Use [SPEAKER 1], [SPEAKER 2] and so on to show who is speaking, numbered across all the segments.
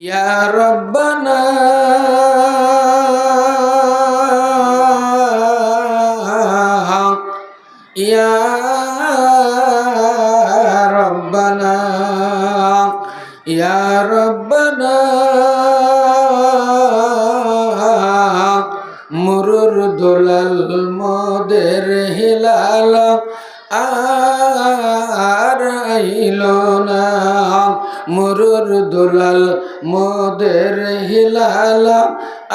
[SPEAKER 1] يا ربنا يا ربنا يا ربنا مرر دلال مدر هلال না মুরুর দুলাল, মোদের হিলাল,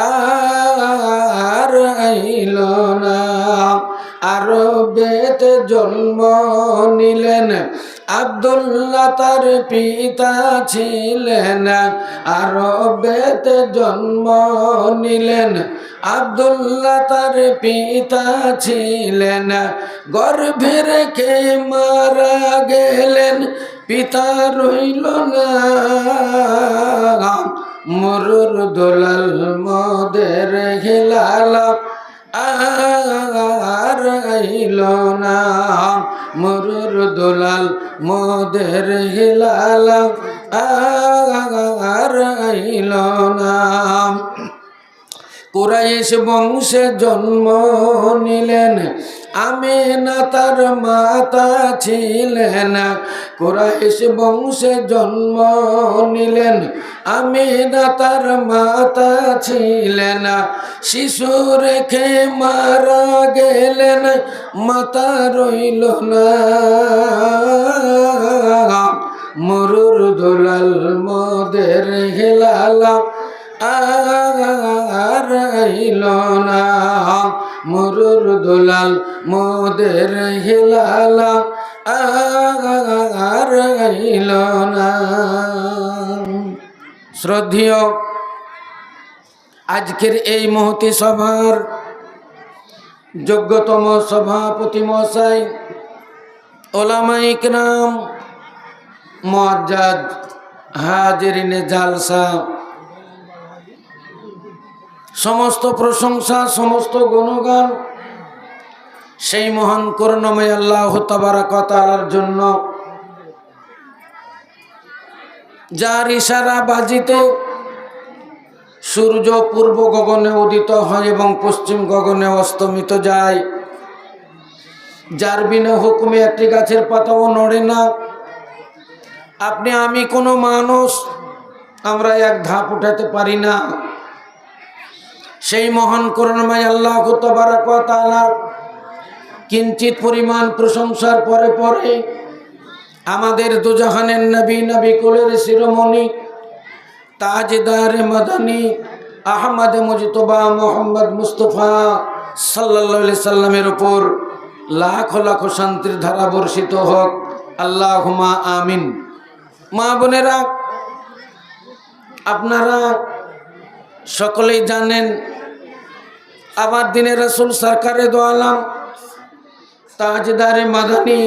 [SPEAKER 1] আর আইল না। আরও আরবেত জন্ম নিলেন, আবদুল্লাহ তার পিতা ছিলেন। আরও আরবেত জন্ম নিলেন, আবদুল্লাহ তার পিতা ছিলেন। গর্ভে রেখে মারা গেলেন পিতা রইল না। মরুর দোলাল মদের হিলাল আর আইল না। মরুর দোলাল মদের হিলাল আর আইল না। কুরাইশ বংশে জন্ম নিলেন আমি না তার মাতা ছিলেন। কুরাইশ বংশে জন্ম নিলেন আমি না তার মাতা ছিলেন। শিশু রেখে মারা গেলেন, মাতা রইল না। মরুর দোলাল মদের হেলালা। আর না। মরুর দোলাল মোদের হিলালা আর না। শ্রদ্ধেয়, আজকের এই মহতি সভার যোগ্যতম সভাপতি মশাই ওলামাইক নাম মজ্জাদ হাজিরিনে জালসা সমস্ত প্রশংসা, সমস্ত গুণগান সেই মহান করুণময় আল্লাহ তাবারাকাতার জন্য। যার ইশারা বাজিতে সূর্য পূর্ব গগনে উদিত হয় এবং পশ্চিম গগনে অস্তমিত যায়। যার বিনা হুকুমে একটি গাছের পাতাও নড়ে না। আপনি, আমি কোনো মানুষ, আমরা এক ধাপ উঠাতে পারি না। সেই মহান করুণাময় আল্লাহ তালা কিঞ্চিত পরিমাণ প্রশংসার পরে পরে আমাদের দুজাহানের নবী নবী কুলের শিরোমণি তাজদার মদনী আহমদ মুজতবা মোহাম্মদ মুস্তফা সাল্লা সাল্লামের ওপর লাখ লাখ শান্তির ধারা বর্ষিত হোক। আল্লাহ আমিন। মা বোনেরা, আপনারা সকলেই জানেন আবার দিনে রসুল সরকারে দোয়ালাম তাজদারে মাদানি,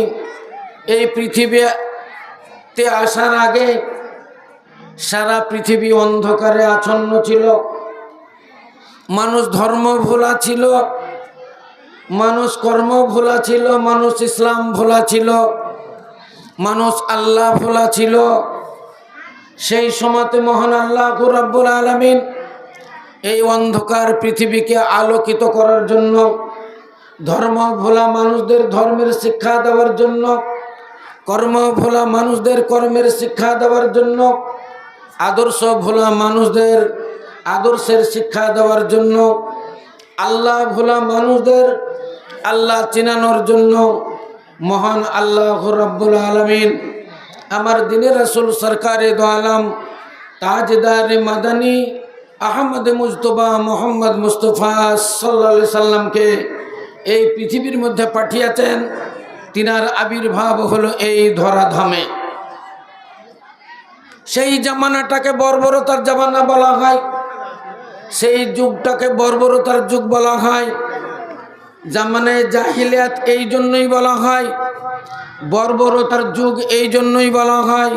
[SPEAKER 1] এই পৃথিবীতে আসার আগে সারা পৃথিবী অন্ধকারে আচ্ছন্ন ছিল। মানুষ ধর্ম ভোলা ছিল, মানুষ কর্ম ভোলা ছিল, মানুষ ইসলাম ভোলা ছিল, মানুষ আল্লাহ ভোলা ছিল। সেই সময়তে মহান আল্লাহ রাব্বুল আলমিন এই অন্ধকার পৃথিবীকে আলোকিত করার জন্য ধর্ম ভোলা মানুষদের ধর্মের শিক্ষা দেওয়ার জন্য কর্ম ভোলা মানুষদের কর্মের শিক্ষা দেওয়ার জন্য আদর্শ ভোলা মানুষদের আদর্শের শিক্ষা দেওয়ার জন্য আল্লাহ ভোলা মানুষদের আল্লাহ চিনানোর জন্য, মহান আল্লাহ রব্বুল আলমিন, আমার দিনের রসুল সরকারে দো আলম তাজদার মাদানী আহমদ মুস্তফা মোহাম্মদ মুস্তফা সাল্লা সাল্লামকে এই পৃথিবীর মধ্যে পাঠিয়েছেন। তিনার আবির্ভাব হলো এই ধরাধামে। সেই জামানাটাকে বর্বরতার জামানা বলা হয়। সেই যুগটাকে বর্বরতার যুগ বলা হয়। জামানায় জাহিলিয়াত এই জন্যই বলা হয়। বর্বরতার যুগ এই জন্যই বলা হয়।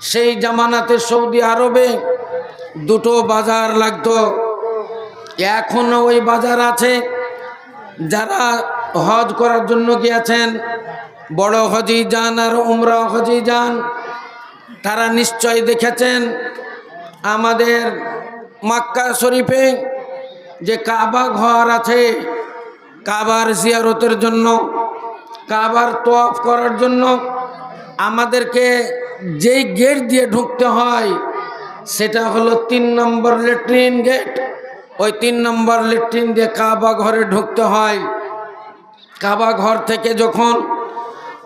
[SPEAKER 1] সেই জামানাতে সৌদি আরবে দুটো বাজার লাগতো। এখনও ওই বাজার আছে। যারা হজ করার জন্য গিয়েছেন, বড় হজি যান আর উমরা হজি যান, তারা নিশ্চয় দেখেছেন আমাদের মাক্কা শরীফে যে কাবা ঘর আছে, কাবার জিয়ারতের জন্য, কাবার তোয়াফ করার জন্য আমাদেরকে যেই গেট দিয়ে ঢুকতে হয় সেটা হলো তিন নম্বর লেট্রিন গেট। ওই তিন নম্বর লেট্রিন দিয়ে কাবা ঘরে ঢুকতে হয়। কাবা ঘর থেকে যখন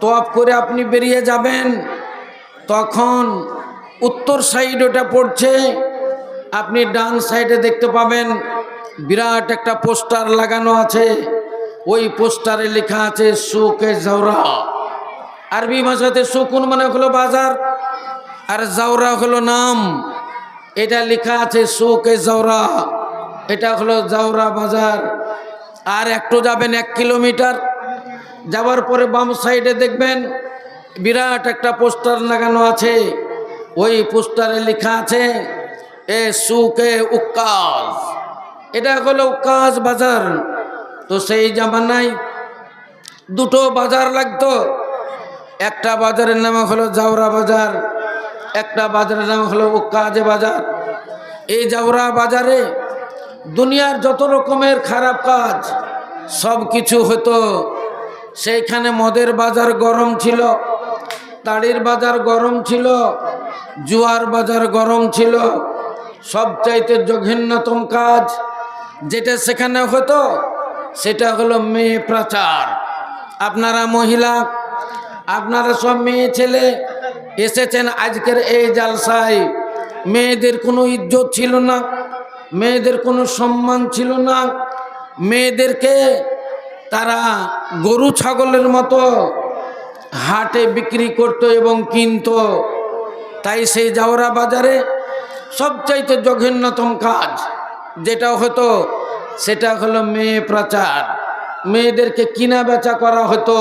[SPEAKER 1] তোয়াফ করে আপনি বেরিয়ে যাবেন, তখন উত্তর সাইড ওটা পড়ছে। আপনি ডান সাইডে দেখতে পাবেন বিরাট একটা পোস্টার লাগানো আছে। ওই পোস্টারে লেখা আছে, সুকে জাউরা আরবি ভাষাতে সুকুন মানে হলো বাজার, আর জাউরা হলো নাম। এটা লেখা আছে সুকে জাউরা এটা হলো জাউরা বাজার। আর একটু যাবেন এক কিলোমিটার। যাওয়ার পরে বাম সাইডে দেখবেন বিরাট একটা পোস্টার লাগানো আছে। ওই পোস্টারে লেখা আছে, এ সুকে উক্কাজ। এটা হলো উক্কাজ বাজার। তো সেই জামানায় দুটো বাজার লাগতো। একটা বাজারের নাম হলো জাউরা বাজার। একটা বাজারের নাম হলো কাজে বাজার। এই জাউরা বাজারে দুনিয়ার যত রকমের খারাপ কাজ, সব কিছু হতো। সেইখানে মদের বাজার গরম ছিল, তাড়ির বাজার গরম ছিল, জুয়ার বাজার গরম ছিল। সবচাইতে জঘন্যতম কাজ যেটা সেখানে হতো, সেটা হলো মেয়ে প্রচার। আপনারা মহিলা, আপনারা সব মেয়ে ছেলে এসেছেন আজকের এই জালসায়। মেয়েদের কোনো ইজ্জত ছিল না, মেয়েদের কোনো সম্মান ছিল না। মেয়েদেরকে তারা গরু ছাগলের মতো হাটে বিক্রি করতো এবং কিনতো। তাই সেই জাওরা বাজারে সবচাইতে জঘন্যতম কাজ, যেটা হতো, সেটা হলো মেয়ে প্রচার। মেয়েদেরকে কিনা বেচা করা হতো।